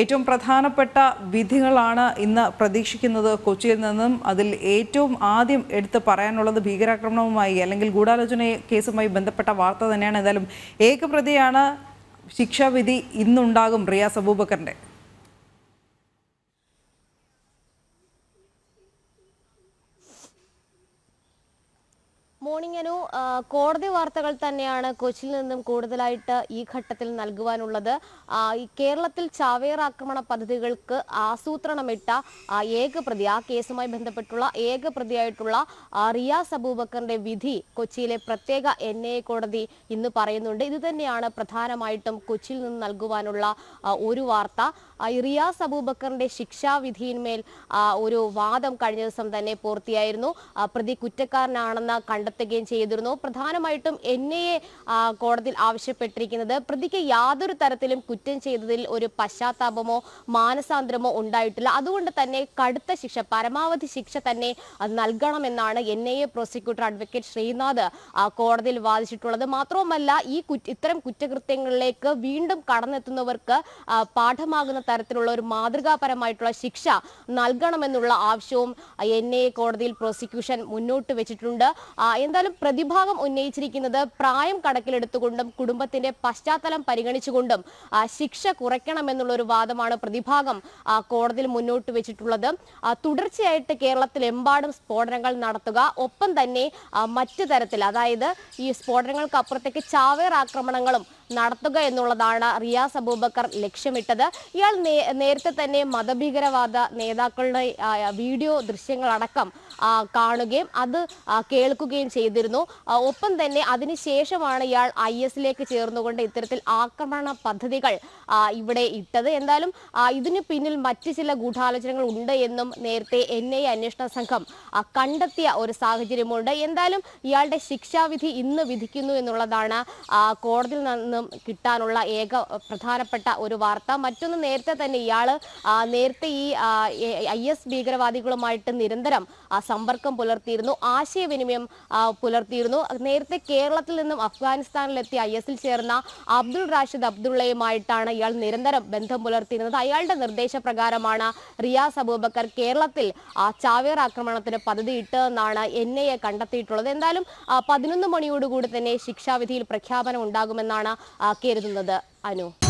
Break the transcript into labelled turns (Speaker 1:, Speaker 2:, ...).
Speaker 1: ഏറ്റവും പ്രധാനപ്പെട്ട വിധികളാണ് ഇന്ന് പ്രതീക്ഷിക്കുന്നത് കൊച്ചിയിൽ നിന്നും. അതിൽ ഏറ്റവും ആദ്യം എടുത്ത് പറയാനുള്ളത് ഭീകരാക്രമണവുമായി അല്ലെങ്കിൽ ഗൂഢാലോചന കേസുമായി ബന്ധപ്പെട്ട വാർത്ത തന്നെയാണ്. എന്തായാലും ഏകപ്രതിയാണ് ശിക്ഷാവിധി ഇന്നുണ്ടാകും റിയാസ് അബൂബക്കറിന്റെ.
Speaker 2: മോർണിംഗ് അനു കോടതി വാർത്തകൾ തന്നെയാണ് കൊച്ചിയിൽ നിന്നും കൂടുതലായിട്ട് ഈ ഘട്ടത്തിൽ നൽകുവാനുള്ളത്. കേരളത്തിൽ ചാവേർ ആക്രമണ പദ്ധതികൾക്ക് ആസൂത്രണമിട്ട ഏക പ്രതി ആ കേസുമായി ബന്ധപ്പെട്ടുള്ള ഏക പ്രതിയായിട്ടുള്ള റിയാസ് അബൂബക്കറിന്റെ വിധി കൊച്ചിയിലെ പ്രത്യേക എൻ കോടതി ഇന്ന് പറയുന്നുണ്ട്. ഇത് തന്നെയാണ് പ്രധാനമായിട്ടും കൊച്ചിയിൽ നിന്ന് നൽകുവാനുള്ള ഒരു വാർത്ത. റിയാസ് അബൂബക്കറിന്റെ ശിക്ഷാവിധിയിന്മേൽ ഒരു വാദം കഴിഞ്ഞ ദിവസം തന്നെ പൂർത്തിയായിരുന്നു. പ്രതി കുറ്റക്കാരനാണെന്ന കുറ്റക്കാരനാണെന്ന് കണ്ടെത്തുകയും ചെയ്തിരുന്നു. പ്രധാനമായിട്ടും എൻ ഐ കോടതിയിൽ ആവശ്യപ്പെട്ടിരിക്കുന്നത് പ്രതിക്ക് യാതൊരു തരത്തിലും കുറ്റം ചെയ്തതിൽ ഒരു പശ്ചാത്താപമോ മാനസാന്തരമോ ഉണ്ടായിട്ടില്ല. അതുകൊണ്ട് തന്നെ കടുത്ത ശിക്ഷ പരമാവധി ശിക്ഷ തന്നെ നൽകണമെന്നാണ് N I A prosecutor advocate Sreenath കോടതിയിൽ വാദിച്ചിട്ടുള്ളത്. മാത്രവുമല്ല ഈ ഇത്തരം കുറ്റകൃത്യങ്ങളിലേക്ക് വീണ്ടും കടന്നെത്തുന്നവർക്ക് പാഠമാകുന്ന തരത്തിലുള്ള ഒരു മാതൃകാപരമായിട്ടുള്ള ശിക്ഷ നൽകണമെന്നുള്ള ആവശ്യവും എൻ ഐ എ കോടതിയിൽ പ്രോസിക്യൂഷൻ മുന്നോട്ട് വെച്ചിട്ടുണ്ട്. എന്തായാലും പ്രതിഭാഗം ഉന്നയിച്ചിരിക്കുന്നത് പ്രായം കണക്കിലെടുത്തുകൊണ്ടും കുടുംബത്തിന്റെ പശ്ചാത്തലം പരിഗണിച്ചുകൊണ്ടും ശിക്ഷ കുറയ്ക്കണമെന്നുള്ള ഒരു വാദമാണ് പ്രതിഭാഗം കോടതിയിൽ മുന്നോട്ട് വെച്ചിട്ടുള്ളത്. തുടർച്ചയായിട്ട് കേരളത്തിലെമ്പാടും സ്ഫോടനങ്ങൾ നടത്തുക. ഒപ്പം തന്നെ മറ്റു തരത്തിൽ അതായത് ഈ സ്ഫോടനങ്ങൾക്ക് അപ്പുറത്തേക്ക് ചാവേർ ആക്രമണങ്ങളും നടത്തുക എന്നുള്ളതാണ് റിയാസ് അബൂബക്കർ ലക്ഷ്യമിട്ടത്. ഇയാൾ നേരത്തെ തന്നെ മതഭീകരവാദ നേതാക്കളുടെ വീഡിയോ ദൃശ്യങ്ങളടക്കം കാണുകയും അത് കേൾക്കുകയും ചെയ്തിരുന്നു. ഒപ്പം തന്നെ അതിനുശേഷമാണ് ഇയാൾ ഐ എസിലേക്ക് ചേർന്നുകൊണ്ട് ഇത്തരത്തിൽ ആക്രമണ പദ്ധതികൾ ഇവിടെ ഇട്ടത്. എന്തായാലും ഇതിനു പിന്നിൽ മറ്റ് ചില ഗൂഢാലോചനകൾ ഉണ്ട് എന്നും നേരത്തെ എൻ ഐ അന്വേഷണ സംഘം കണ്ടെത്തിയ ഒരു സാഹചര്യമുണ്ട്. എന്തായാലും ഇയാളുടെ ശിക്ഷാവിധി ഇന്ന് വിധിക്കുന്നു എന്നുള്ളതാണ് കോടതിയിൽ നിന്നും കിട്ടാനുള്ള ഏക പ്രധാനപ്പെട്ട ഒരു വാർത്ത. മറ്റൊന്ന് നേരത്തെ തന്നെ ഇയാൾ നേരത്തെ ഈ ഐ എസ് ഭീകരവാദികളുമായിട്ട് നിരന്തരം സമ്പർക്കം പുലർത്തിയിരുന്നു. ആശയവിനിമയം പുലർത്തിയിരുന്നു. നേരത്തെ കേരളത്തിൽ നിന്നും അഫ്ഗാനിസ്ഥാനിലെത്തി ഐ എസിൽ ചേർന്ന അബ്ദുൾ റാഷിദ് അബ്ദുള്ളയുമായിട്ടാണ് ഇയാൾ നിരന്തരം ബന്ധം പുലർത്തിയിരുന്നത്. അയാളുടെ നിർദ്ദേശപ്രകാരമാണ് റിയാസ് അബൂബക്കർ കേരളത്തിൽ ചാവേർ ആക്രമണത്തിന് പദ്ധതി ഇട്ടതെന്നാണ് എൻ ഐ എ കണ്ടെത്തിയിട്ടുള്ളത്. എന്തായാലും പതിനൊന്ന് മണിയോടുകൂടി തന്നെ ശിക്ഷാവിധിയിൽ പ്രഖ്യാപനം ഉണ്ടാകുമെന്നാണ് കരുതുന്നത് അനു.